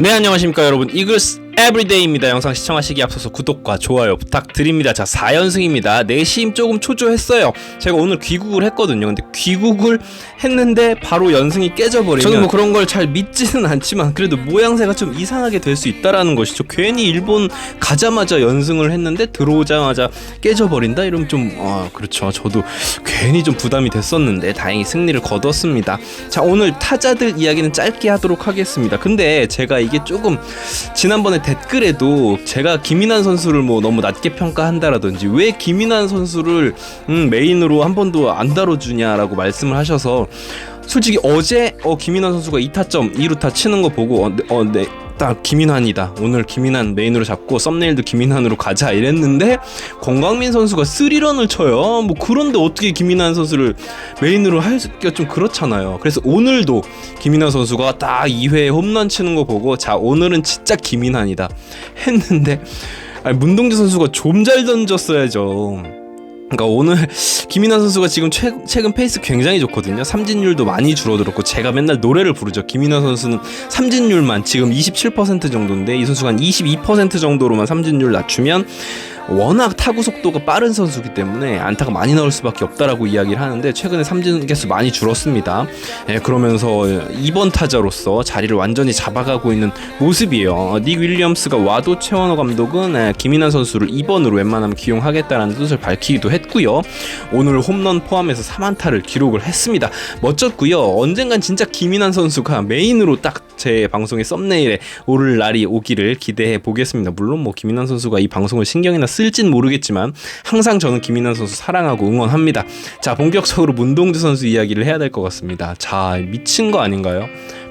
네 안녕하십니까 여러분. 이글스 에브리데이입니다. 영상 시청하시기 앞서서 구독과 좋아요 부탁드립니다. 자 4연승입니다. 내심 조금 초조했어요. 제가 오늘 귀국을 했거든요. 근데 귀국을 했는데 바로 연승이 깨져버리면 저는 뭐 그런 걸 잘 믿지는 않지만 그래도 모양새가 좀 이상하게 될 수 있다라는 것이죠. 괜히 일본 가자마자 연승을 했는데 들어오자마자 깨져버린다? 이러면 좀 아, 그렇죠. 저도 괜히 좀 부담이 됐었는데 다행히 승리를 거뒀습니다. 자 오늘 타자들 이야기는 짧게 하도록 하겠습니다. 근데 제가 이게 조금 지난번에 댓글에도 제가 김인환 선수를 뭐 너무 낮게 평가한다라든지 왜 김인환 선수를 음, 메인으로 한 번도 안 다뤄주냐라고 말씀을 하셔서 솔직히 어제 어, 김인환 선수가 2타점 2루타 치는 거 보고 어, 네, 어, 네. 딱 김인환이다. 오늘 김인환 메인으로 잡고 썸네일도 김인환으로 가자 이랬는데 권광민 선수가 스리런을 쳐요. 뭐 그런데 어떻게 김인환 선수를 메인으로 할게 좀 그렇잖아요. 그래서 오늘도 김인환 선수가 딱 2회에 홈런 치는 거 보고 자 오늘은 진짜 김인환이다 했는데 아니, 문동주 선수가 좀 잘 던졌어야죠. 그러니까 오늘 김인환 선수가 지금 최, 최근 페이스 굉장히 좋거든요. 삼진율도 많이 줄어들었고 제가 맨날 노래를 부르죠. 김인환 선수는 삼진율만 지금 27% 정도인데 이 선수가 한22% 정도로만 삼진율 낮추면 워낙 타구 속도가 빠른 선수기 때문에 안타가 많이 나올 수밖에 없다라고 이야기를 하는데 최근에 삼진 개수 많이 줄었습니다. 예, 그러면서 2번 타자로서 자리를 완전히 잡아가고 있는 모습이에요. 닉 윌리엄스가 와도 최원호 감독은 예, 김인환 선수를 2번으로 웬만하면 기용하겠다라는 뜻을 밝히기도 했고요. 오늘 홈런 포함해서 3안타를 기록을 했습니다. 멋졌고요. 언젠간 진짜 김인환 선수가 메인으로 딱제 방송의 썸네일에 오를 날이 오기를 기대해 보겠습니다. 물론 뭐 김인환 선수가 이 방송을 신경이나 쓸진 모르겠지만 항상 저는 김인환 선수 사랑하고 응원합니다. 자 본격적으로 문동주 선수 이야기를 해야 될 것 같습니다. 자 미친 거 아닌가요?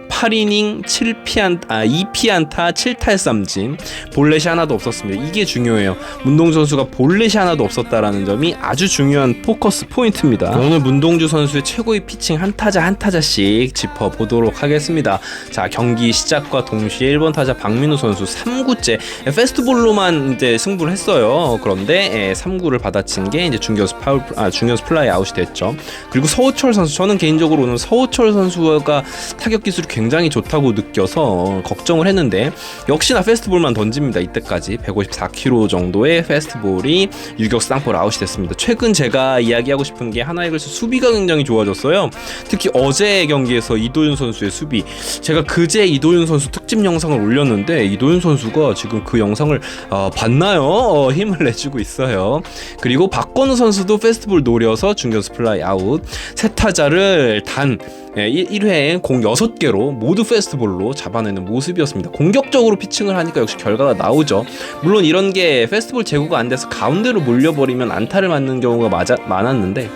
8이닝 7피안 아 2피안타 7탈삼진 볼넷이 하나도 없었습니다. 이게 중요해요. 문동주 선수가 볼넷이 하나도 없었다라는 점이 아주 중요한 포커스 포인트입니다. 오늘 문동주 선수의 최고의 피칭 한 타자 한 타자씩 짚어 보도록 하겠습니다. 자 경기 시작과 동시에 1번 타자 박민우 선수 3구째 페스트볼로만 이제 승부를 했어요. 그런데 3구를 받아친 게 이제 중견수 파울 아 중견수 플라이 아웃이 됐죠. 그리고 서호철 선수 저는 개인적으로 오늘 서호철 선수가 타격 기술이 굉장히 좋다고 느껴서 걱정을 했는데 역시나 페스트볼만 던집니다. 이때까지 154km 정도의 페스트볼이 유격 쌍볼 아웃이 됐습니다. 최근 제가 이야기하고 싶은 게 하나이글스 수비가 굉장히 좋아졌어요. 특히 어제 경기에서 이도윤 선수의 수비 제가 그제 이도윤 선수 특집 영상을 올렸는데 이도윤 선수가 지금 그 영상을 어, 봤나요? 어, 힘을 내주고 있어요. 그리고 박건우 선수도 페스트볼 노려서 중견수 플라이 아웃 세 타자를 단 1회에 공 6개로 모두 페스트볼로 잡아내는 모습이었습니다. 공격적으로 피칭을 하니까 역시 결과가 나오죠. 물론 이런 게 페스트볼 제구가 안 돼서 가운데로 몰려버리면 안타를 맞는 경우가 맞아, 많았는데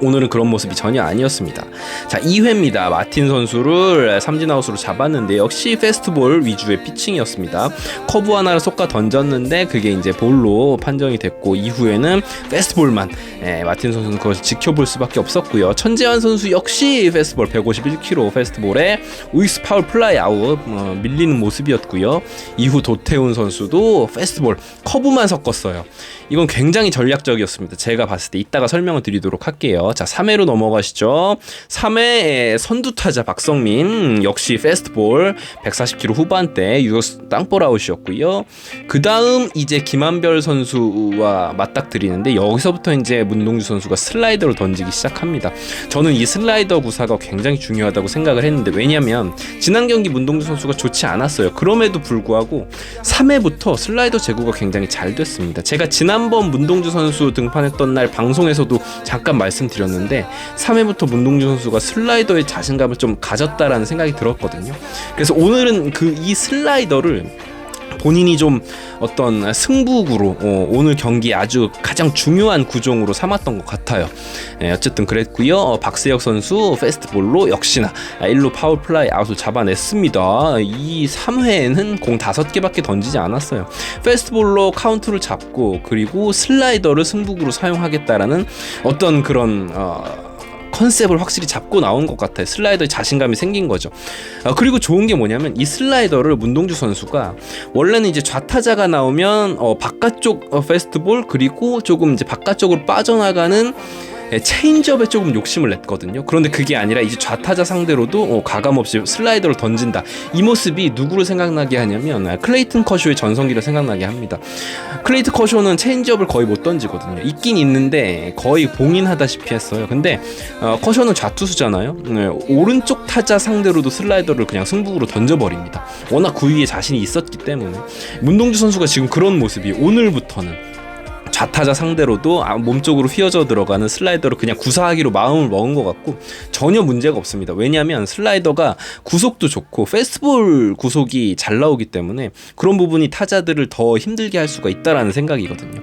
오늘은 그런 모습이 전혀 아니었습니다. 자, 2회입니다. 마틴 선수를 삼진아웃으로 잡았는데 역시 페스트볼 위주의 피칭이었습니다. 커브 하나를 쏙가 던졌는데 그게 이제 볼로 판정이 됐고 이후에는 페스트볼만 예, 마틴 선수는 그것을 지켜볼 수밖에 없었고요. 천재환 선수 역시 페스트볼 151km 페스트볼에 우익스 파울 플라이 아웃 어, 밀리는 모습이었고요. 이후 도태훈 선수도 페스트볼 커브만 섞었어요. 이건 굉장히 전략적이었습니다. 제가 봤을 때 이따가 설명을 드리도록 할게요. 자, 3회로 넘어가시죠. 3회 선두 타자 박성민 역시 페스트볼 140km 후반대 유격수 땅볼 아웃이었고요. 그 다음 이제 김한별 선수와 맞닥뜨리는데 여기서부터 이제 문동주 선수가 슬라이더를 던지기 시작합니다. 저는 이 슬라이더 구사가 굉장히 중요하다고 생각을 했는데 왜냐면 지난 경기 문동주 선수가 좋지 않았어요. 그럼에도 불구하고 3회부터 슬라이더 제구가 굉장히 잘 됐습니다. 제가 지난 지난번 문동주 선수 등판했던 날 방송에서도 잠깐 말씀드렸 는데 3회부터 문동주 선수가 슬라이더의 자신감을 좀 가졌다라는 생각이 들었거든요. 그래서 오늘은 그 이 슬라이더를 본인이 좀 어떤 승부구로 어, 오늘 경기 아주 가장 중요한 구종으로 삼았던 것 같아요. 예, 어쨌든 그랬고요. 어, 박세혁 선수 페스트볼로 역시나 1루 파울 플라이 아웃을 잡아냈습니다. 이 3회에는 공 5개밖에 던지지 않았어요. 페스트볼로 카운트를 잡고 그리고 슬라이더를 승부구로 사용하겠다라는 어떤 그런 어, 컨셉을 확실히 잡고 나온 것 같아요. 슬라이더에 자신감이 생긴 거죠. 아, 그리고 좋은 게 뭐냐면 이 슬라이더를 문동주 선수가 원래는 이제 좌타자가 나오면 어, 바깥쪽 어, 페스트볼 그리고 조금 이제 바깥쪽으로 빠져나가는 예, 체인지업에 조금 욕심을 냈거든요. 그런데 그게 아니라 이제 좌타자 상대로도 어, 가감 없이 슬라이더를 던진다. 이 모습이 누구를 생각나게 하냐면 아, 클레이튼 커쇼의 전성기를 생각나게 합니다. 클레이트 커쇼는 체인지업을 거의 못 던지거든요. 있긴 있는데 거의 봉인하다시피 했어요. 근데 어, 커쇼는 좌투수잖아요. 네, 오른쪽 타자 상대로도 슬라이더를 그냥 승부로 던져버립니다. 워낙 구위에 자신이 있었기 때문에 문동주 선수가 지금 그런 모습이 오늘부터는 좌타자 상대로도 아, 몸쪽으로 휘어져 들어가는 슬라이더를 그냥 구사하기로 마음을 먹은 것 같고 전혀 문제가 없습니다. 왜냐하면 슬라이더가 구속도 좋고 페스티벌 구속이 잘 나오기 때문에 그런 부분이 타자들을 더 힘들게 할 수가 있다라는 생각이거든요.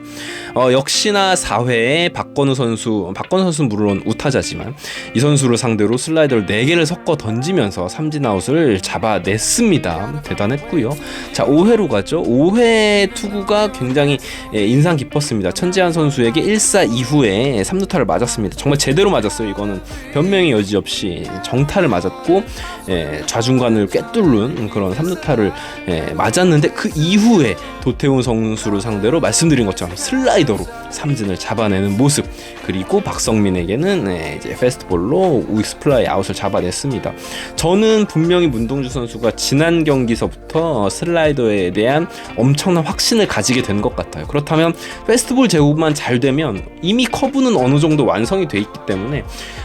어, 역시나 4회에 박건우 선수, 박건우 선수는 물론 우타자지만 이 선수를 상대로 슬라이더를 4개를 섞어 던지면서 삼진 아웃을 잡아냈습니다. 대단했고요. 자 5회로 가죠. 5회 투구가 굉장히 예, 인상 깊었습니다. 천지한 선수에게 1사 이후에 3루타를 맞았습니다. 정말 제대로 맞았어요. 이거는 변명의 여지 없이 정타를 맞았고 예, 좌중간을 꿰뚫는 그런 3루타를 예, 맞았는데 그 이후에 도태훈 선수를 상대로 말씀드린 것처럼 슬라이더로 삼진을 잡아내는 모습 그리고 박성민에게는 네, 이제 페스트볼로 우익스 플라이 아웃을 잡아냈습니다. 저는 분명히 문동주 선수가 지난 경기서부터 슬라이더에 대한 엄청난 확신을 가지게 된 것 같아요. 그렇다면 페스트 볼 제구만 잘 되면 이미 커브는 어느 정도 완성이 돼 있기 때문에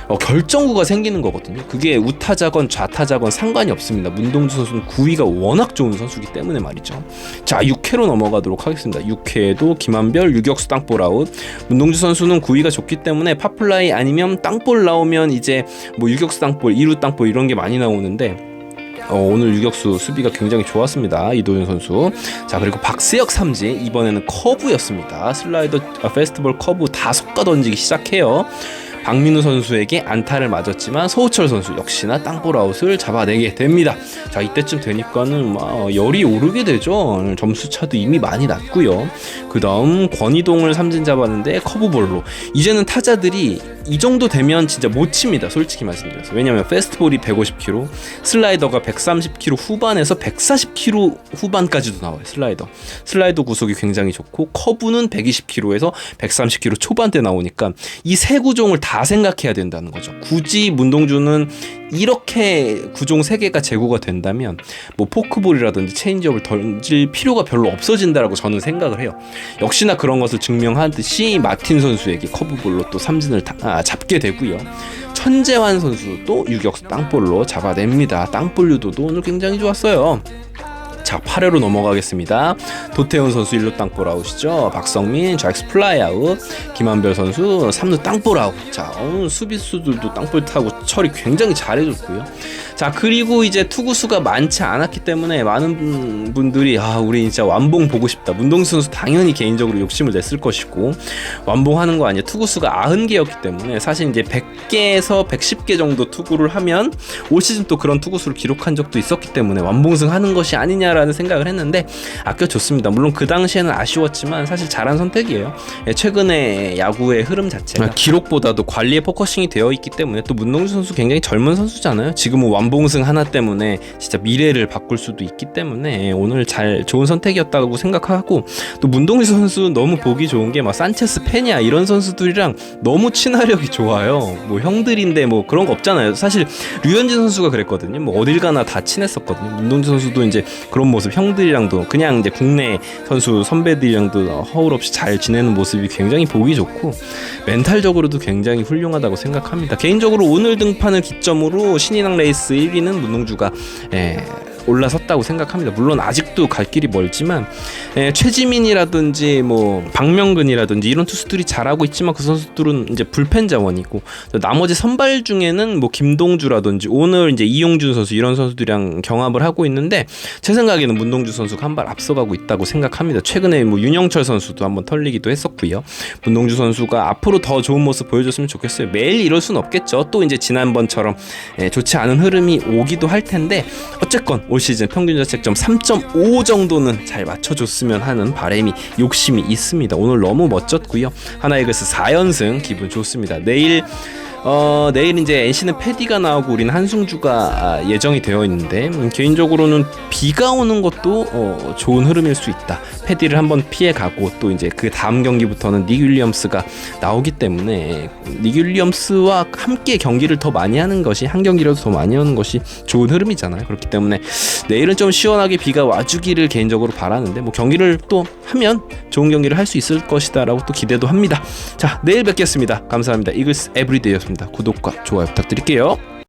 어, 결정구가 생기는 거거든요. 그게 우타자건 좌타자건 상관이 없습니다. 문동주 선수는 구위가 워낙 좋은 선수기 때문에 말이죠. 자, 6회로 넘어가도록 하겠습니다. 6회에도 김한별 유격수 땅볼 아웃. 문동주 선수는 구위가 좋기 때문에 파플라이 아니면 땅볼 나오면 이제 뭐 유격수 땅볼, 2루 땅볼 이런 게 많이 나오는데 어, 오늘 유격수 수비가 굉장히 좋았습니다. 이도현 선수. 자 그리고 박세혁 삼진 이번에는 커브였습니다. 슬라이더 아, 페스티벌 커브 다 섞어 던지기 시작해요. 박민우 선수에게 안타를 맞았지만 소호철 선수 역시나 땅볼 아웃을 잡아내게 됩니다. 자 이때쯤 되니까는 막 열이 오르게 되죠. 점수 차도 이미 많이 났고요. 그 다음 권희동을 삼진 잡았는데 커브볼로 이제는 타자들이 이 정도 되면 진짜 못 칩니다. 솔직히 말씀드려서 왜냐하면 페스트볼이 150km, 슬라이더가 130km 후반에서 140km 후반까지도 나와요. 슬라이더. 슬라이더 구속이 굉장히 좋고 커브는 120km에서 130km 초반대 나오니까 이 세 구종을 다 생각해야 된다는 거죠. 굳이 문동주는 이렇게 구종 3개가 제고가 된다면 뭐 포크볼이라든지 체인지업을 던질 필요가 별로 없어진다라고 저는 생각을 해요. 역시나 그런 것을 증명하듯이 마틴 선수에게 커브볼로 또 삼진을 다, 아, 잡게 되고요. 천재환 선수도 유격수 땅볼로 잡아냅니다. 땅볼 유도도 오늘 굉장히 좋았어요. 자 8회로 넘어가겠습니다. 도태훈 선수 1루 땅볼 아웃이죠. 박성민 좌익스 플라이 아웃. 김한별 선수 3루 땅볼 아웃. 자 오늘 수비수들도 땅볼 타고 처리 굉장히 잘해줬고요. 자 그리고 이제 투구수가 많지 않았기 때문에 많은 분들이 아 우리 진짜 완봉 보고 싶다. 문동수 선수 당연히 개인적으로 욕심을 냈을 것이고 완봉하는 거 아니야. 투구수가 90개였기 때문에 사실 이제 100개에서 110개 정도 투구를 하면 올 시즌 또 그런 투구수를 기록한 적도 있었기 때문에 완봉승 하는 것이 아니냐 라는 생각을 했는데 아껴줬습니다. 물론 그 당시에는 아쉬웠지만 사실 잘한 선택이에요. 예, 최근에 야구의 흐름 자체가 아, 기록보다도 관리에 포커싱이 되어 있기 때문에 또 문동주 선수 굉장히 젊은 선수잖아요. 지금은 완봉승 하나 때문에 진짜 미래를 바꿀 수도 있기 때문에 오늘 잘 좋은 선택이었다고 생각하고 또 문동주 선수 너무 보기 좋은 게 막 산체스 페냐 이런 선수들이랑 너무 친화력이 좋아요. 뭐 형들인데 뭐 그런 거 없잖아요. 사실 류현진 선수가 그랬거든요. 뭐 어딜 가나 다 친했었거든요. 문동주 선수도 이제 그런 모습 형들이랑도 그냥 이제 국내 선수 선배들이랑도 허울 없이 잘 지내는 모습이 굉장히 보기 좋고 멘탈적으로도 굉장히 훌륭하다고 생각합니다. 개인적으로 오늘 등판을 기점으로 신인왕 레이스 1위는 문동주가 예, 올라섰다고 생각합니다. 물론 아직도 갈 길이 멀지만 예, 최지민이라든지 뭐 박명근이라든지 이런 투수들이 잘하고 있지만 그 선수들은 이제 불펜 자원이고 나머지 선발 중에는 뭐 김동주라든지 오늘 이제 이용준 선수 이런 선수들이랑 경합을 하고 있는데 제 생각에는 문동주 선수가 한 발 앞서가고 있다고 생각합니다. 최근에 뭐 윤영철 선수도 한번 털리기도 했었고요. 문동주 선수가 앞으로 더 좋은 모습 보여줬으면 좋겠어요. 매일 이럴 순 없겠죠. 또 이제 지난번처럼 예, 좋지 않은 흐름이 오기도 할 텐데 어쨌건 올 시즌 평균 자책점 3.5 정도는 잘 맞춰줬으면 하는 바람이 욕심이 있습니다. 오늘 너무 멋졌고요. 하나이글스 4연승 기분 좋습니다. 내일 어, 내일 이제 NC는 패디가 나오고 우리는 한승주가 아, 예정이 되어 있는데 음, 개인적으로는 비가 오는 것도 어, 좋은 흐름일 수 있다. 패디를 한번 피해 가고 또 이제 그 다음 경기부터는 닉 윌리엄스가 나오기 때문에 닉 윌리엄스와 함께 경기를 더 많이 하는 것이 한 경기라도 더 많이 하는 것이 좋은 흐름이잖아요. 그렇기 때문에 내일은 좀 시원하게 비가 와주기를 개인적으로 바라는데 뭐 경기를 또 하면 좋은 경기를 할 수 있을 것이다라고 또 기대도 합니다. 자 내일 뵙겠습니다. 감사합니다. 이글스 에브리데이였습 니다. 구독과 좋아요 부탁드릴게요.